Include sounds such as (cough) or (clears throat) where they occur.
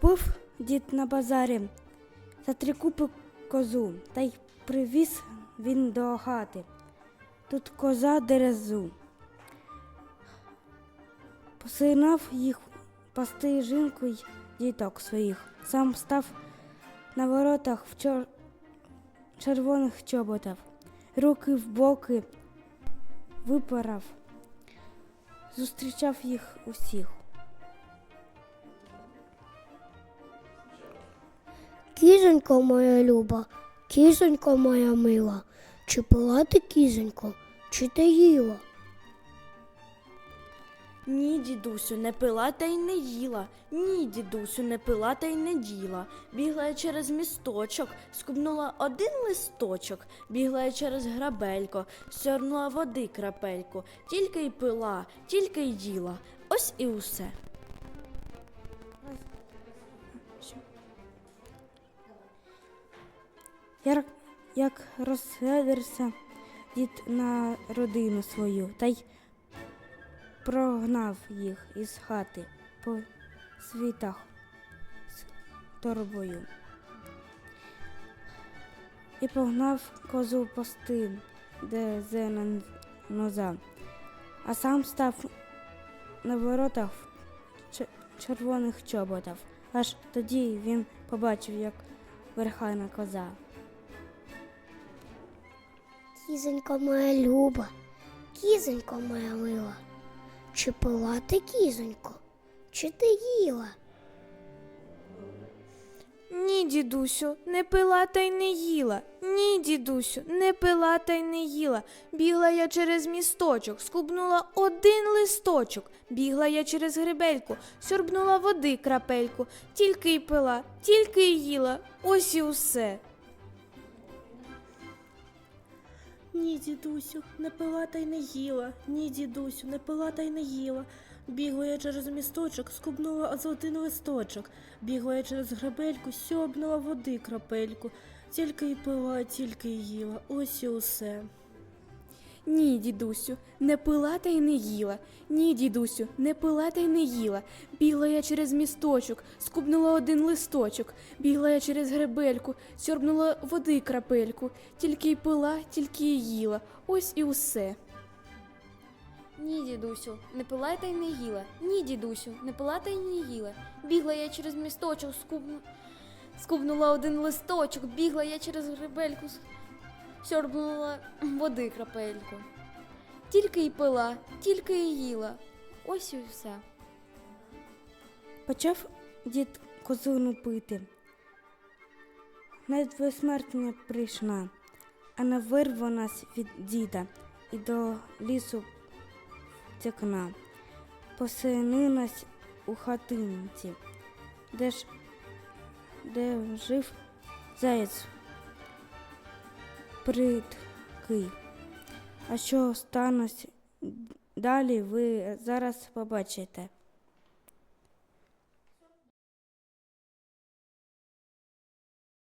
Купив дід на базарі за три купи козу, та й привіз він до хати. Тут коза дерезу. Посинав їх пасти жінку й діток своїх. Сам став на воротах в чор... червоних чоботах, руки в боки випарав, зустрічав їх усіх. Кізонько моя люба, кізонько моя мила, чи пила ти кізонько, чи ти їла? Ні, дідусю, не пила та й не їла. Ні, дідусю, не пила та й не діла. Бігла я через місточок, скубнула один листочок, бігла я через грабелько, сьорнула води крапельку, тільки й пила, тільки й їла. Ось і усе. Як, як розглядався дід на родину свою, та й прогнав їх із хати по світах з торбою. І погнав козу пасти, де зелена ноза, а сам став на воротах червоних чоботах. Аж тоді він побачив, як верхайна коза. Кізонько моя люба, кізонько моя мила, чи пила ти кізонько, чи ти їла? Ні, дідусю, не пила та й не їла. Ні, дідусю, не пила та й не їла. Бігла я через місточок, скубнула один листочок. Бігла я через гребельку, сьорбнула води крапельку, тільки й пила, тільки й їла. Ось і усе. Ні, дідусю, не пила та й не їла. Ні, дідусю, не пила та й не їла. Бігла я через місточок, скубнула золотий листочок. Бігла я через грабельку, сьобнула води крапельку. Тільки й пила, тільки й їла. Ось і усе. Ні, дідусю, не пила та й не їла. Ні, дідусю, не пила та й не їла. Бігла я через місточок, скубнула один листочок, бігла я через гребельку, сьорбнула води крапельку, тільки й пила, тільки й їла. Ось і усе. Ні, дідусю, не пила та й не їла. Ні, дідусю, не пила та й не їла. Бігла я через місточок, скубну... скубнула один листочок, бігла я через гребельку, сьорбнула (clears throat) води крапельку. Тільки й пила, тільки й їла. Ось і все. Почав дід козину пити. Навіть безсмертня прийшла, а не вирвалась від діда і до лісу втекна. Поселилась у хатинці, де ж де жив заєць придкий. А що станеться далі, ви зараз побачите.